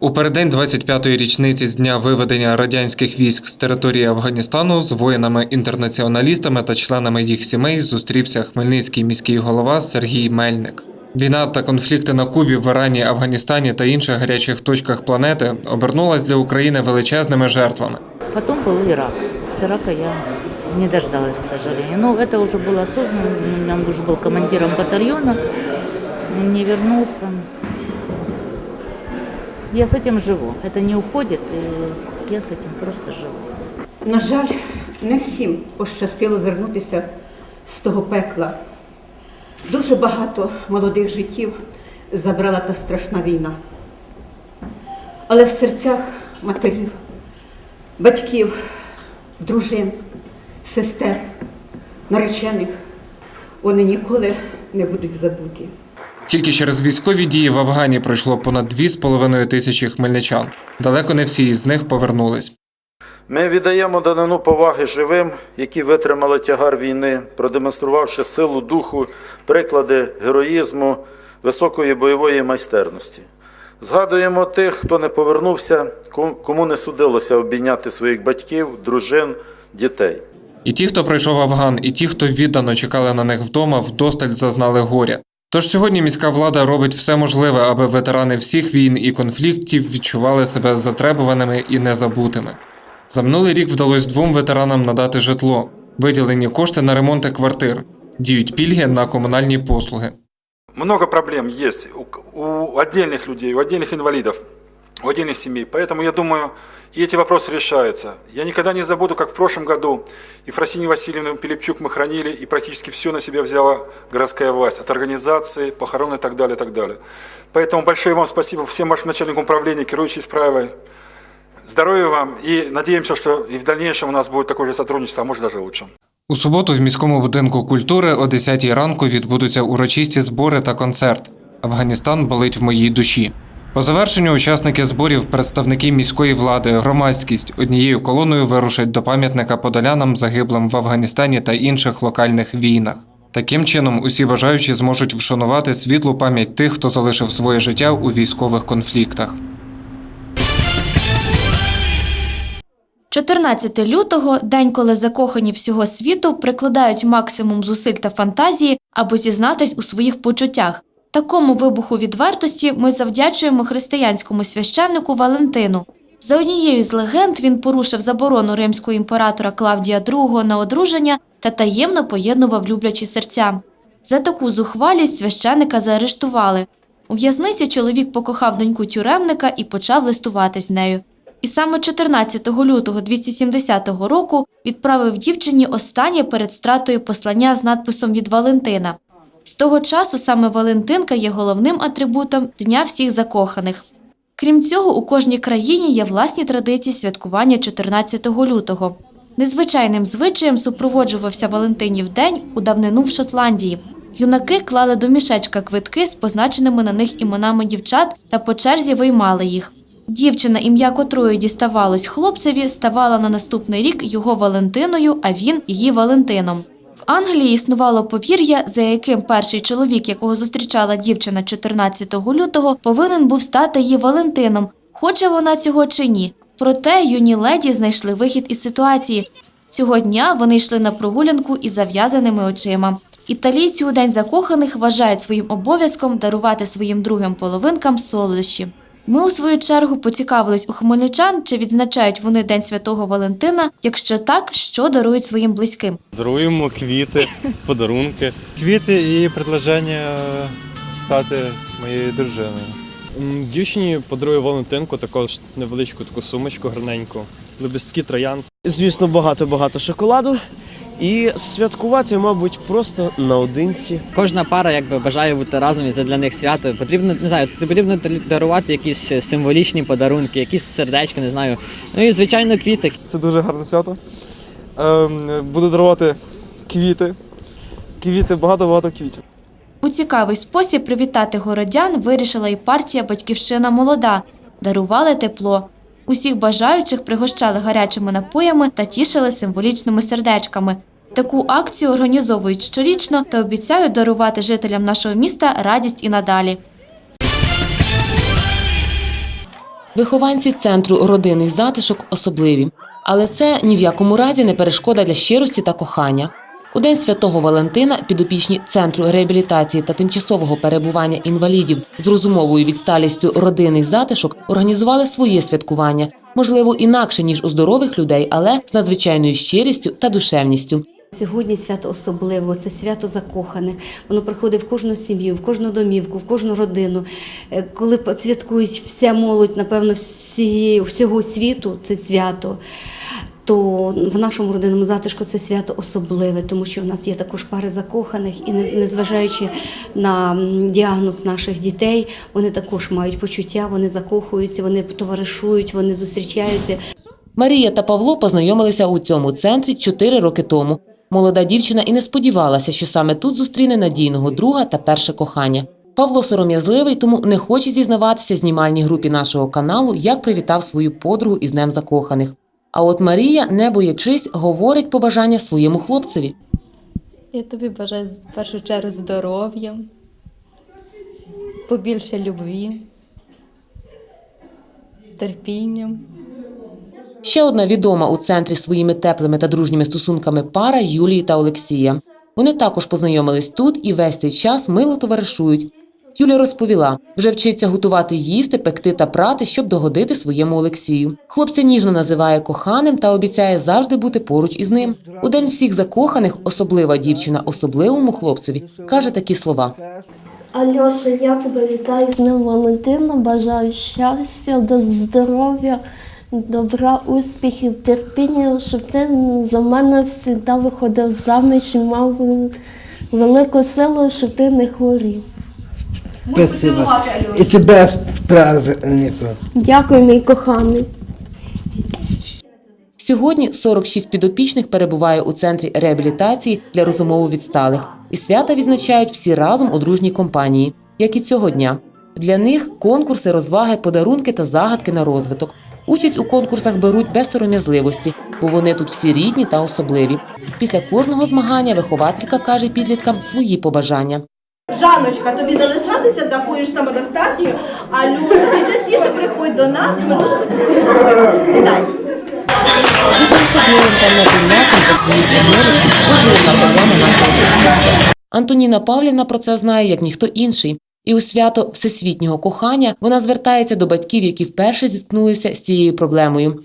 У переддень 25-ї річниці з дня виведення радянських військ з території Афганістану з воїнами-інтернаціоналістами та членами їх сімей зустрівся хмельницький міський голова Сергій Мельник. Війна та конфлікти на Кубі, в Ірані, Афганістані та інших гарячих точках планети обернулась для України величезними жертвами. Потом был Ирак. С Ирака я не дождалась, к сожалению. Но это уже было осознанно. Он уже был командиром батальона. Он не вернулся. Я с этим живу. Это не уходит, и я с этим просто живу. На жаль, не всім пощастило вернутися з того пекла. Дуже багато молодих життів забрала та страшна війна. Але в серцях матерів, батьків, дружин, сестер, наречених вони ніколи не будуть забуті. Тільки через військові дії в Афгані пройшло понад 2,5 тисячі хмельничан. Далеко не всі із них повернулись. Ми віддаємо данину поваги живим, які витримали тягар війни, продемонструвавши силу духу, приклади героїзму, високої бойової майстерності. Згадуємо тих, хто не повернувся, кому не судилося обійняти своїх батьків, дружин, дітей. І ті, хто пройшов Афган, і ті, хто віддано чекали на них вдома, вдосталь зазнали горя. Тож сьогодні міська влада робить все можливе, аби ветерани всіх війн і конфліктів відчували себе затребуваними і незабутими. За минулий рік вдалося двом ветеранам надати житло, виділені кошти на ремонти квартир, діють пільги на комунальні послуги. много проблем есть у, у отдельных людей, у отдельных инвалидов, у отдельных семей. Поэтому я думаю, и эти вопросы решаются. Я никогда не забуду, как в прошлом году и Фросинью Васильевну Пилипчук мы хранили, и практически все на себя взяла городская власть, от организации, похорон и так далее, и так далее. Поэтому большое вам спасибо всем вашим начальникам управления, керующей справой. Здоровья вам и надеемся, что и в дальнейшем у нас будет такое же сотрудничество, а может даже лучше. У суботу в міському будинку культури о 10 ранку відбудуться урочисті збори та концерт. Афганістан болить в моїй душі. По завершенню учасники зборів, представники міської влади, громадськість однією колоною вирушать до пам'ятника подолянам, загиблим в Афганістані та інших локальних війнах. Таким чином, усі бажаючі зможуть вшанувати світлу пам'ять тих, хто залишив своє життя у військових конфліктах. 14 лютого день, коли закохані всього світу прикладають максимум зусиль та фантазії, аби зізнатись у своїх почуттях. Такому вибуху відвертості ми завдячуємо християнському священнику Валентину. За однією з легенд він порушив заборону римського імператора Клавдія II на одруження та таємно поєднував люблячі серця. За таку зухвалість священника заарештували. У в'язниці чоловік покохав доньку тюремника і почав листуватись з нею. І саме 14 лютого 270 року відправив дівчині останнє перед стратою послання з надписом від Валентина. З того часу саме Валентинка є головним атрибутом Дня всіх закоханих. Крім цього, у кожній країні є власні традиції святкування 14 лютого. Незвичайним звичаєм супроводжувався Валентинів день у давнину в Шотландії. Юнаки клали до мішечка квитки з позначеними на них іменами дівчат та по черзі виймали їх. Дівчина, ім'я котрої діставалось хлопцеві, ставала на наступний рік його Валентиною, а він її Валентином. Англії існувало повір'я, за яким перший чоловік, якого зустрічала дівчина 14 лютого, повинен був стати її Валентином, хоче вона цього чи ні. Проте юні леді знайшли вихід із ситуації. Цього дня вони йшли на прогулянку із зав'язаними очима. Італійці у день закоханих вважають своїм обов'язком дарувати своїм другим половинкам солодощі. Ми у свою чергу поцікавились у хмельничан, чи відзначають вони День Святого Валентина. Якщо так, що дарують своїм близьким. Даруємо квіти, подарунки. Квіти і предложення стати моєю дружиною. Дівчині подарую Валентинку, також невеличку таку сумочку гарненьку, лепестки троянд. Звісно, багато-багато шоколаду. І святкувати, мабуть, просто наодинці. Кожна пара якби бажає бути разом і це для них свято. Потрібно не знаю, потрібно дарувати якісь символічні подарунки, якісь сердечки, не знаю. Ну і звичайно квіти. Це дуже гарне свято. Ем, буду дарувати квіти. Квіти, багато-багато квітів. У цікавий спосіб привітати городян вирішила і партія Батьківщина молода. Дарували тепло. Усіх бажаючих пригощали гарячими напоями та тішили символічними сердечками. Таку акцію організовують щорічно та обіцяють дарувати жителям нашого міста радість і надалі. Вихованці центру родинний затишок особливі, але це ні в якому разі не перешкода для щирості та кохання. У день святого Валентина підопічні центру реабілітації та тимчасового перебування інвалідів з розумовою відсталістю родинний затишок організували своє святкування, можливо, інакше ніж у здорових людей, але з надзвичайною щирістю та душевністю. Сьогодні свято особливо, це свято закоханих. Воно приходить в кожну сім'ю, в кожну домівку, в кожну родину. Е, Коли святкують вся молодь, напевно, всієї, всього світу це свято. То в нашому родинному затишку це свято особливе, тому що в нас є також пари закоханих, і незважаючи на діагноз наших дітей, вони також мають почуття, вони закохуються, вони товаришують, вони зустрічаються. Марія та Павло познайомилися у цьому центрі чотири роки тому. Молода дівчина і не сподівалася, що саме тут зустріне надійного друга та перше кохання. Павло сором'язливий, тому не хоче зізнаватися знімальній групі нашого каналу, як привітав свою подругу із Днем закоханих. А от Марія, не боячись, говорить побажання своєму хлопцеві. Я тобі бажаю в першу чергу здоров'я, побільше любві, терпіння. Ще одна відома у центрі своїми теплими та дружніми стосунками пара Юлії та Олексія. Вони також познайомились тут і весь цей час мило товаришують. Юля розповіла, вже вчиться готувати їсти, пекти та прати, щоб догодити своєму Олексію. Хлопця ніжно називає коханим та обіцяє завжди бути поруч із ним. У день всіх закоханих особлива дівчина особливому хлопцеві каже такі слова. Альоша, я тебе вітаю з Днем Валентина, бажаю щастя, здоров'я, добра, успіхів, терпіння, щоб ти за мене завжди виходив заміж і мав велику силу, щоб ти не хворів. Спасибо. І тебе з праздником. Дякую, мій коханий. Сьогодні 46 підопічних перебуває у центрі реабілітації для розумово відсталих. І свята відзначають всі разом у дружній компанії, як і цього дня. Для них конкурси, розваги, подарунки та загадки на розвиток. Участь у конкурсах беруть без сором'язливості, бо вони тут всі рідні та особливі. Після кожного змагання вихователька каже підліткам свої побажання. Жаночка, тобі залишатися та будеш самодостатньою, а Люша, ти частіше приходь до нас, ми дуже тобою. Сідай. Антоніна Павлівна про це знає як ніхто інший. І у свято всесвітнього кохання вона звертається до батьків, які вперше зіткнулися з цією проблемою.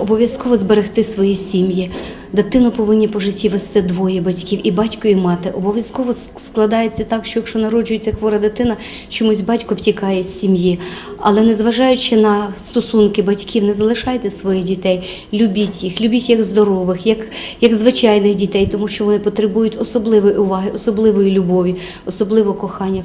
Обов'язково зберегти свої сім'ї. Дитину повинні по житті вести двоє батьків, і батько, і мати. Обов'язково складається так, що якщо народжується хвора дитина, чомусь батько втікає з сім'ї. Але незважаючи на стосунки батьків, не залишайте своїх дітей, любіть їх, любіть як здорових, як, як звичайних дітей, тому що вони потребують особливої уваги, особливої любові, особливого кохання.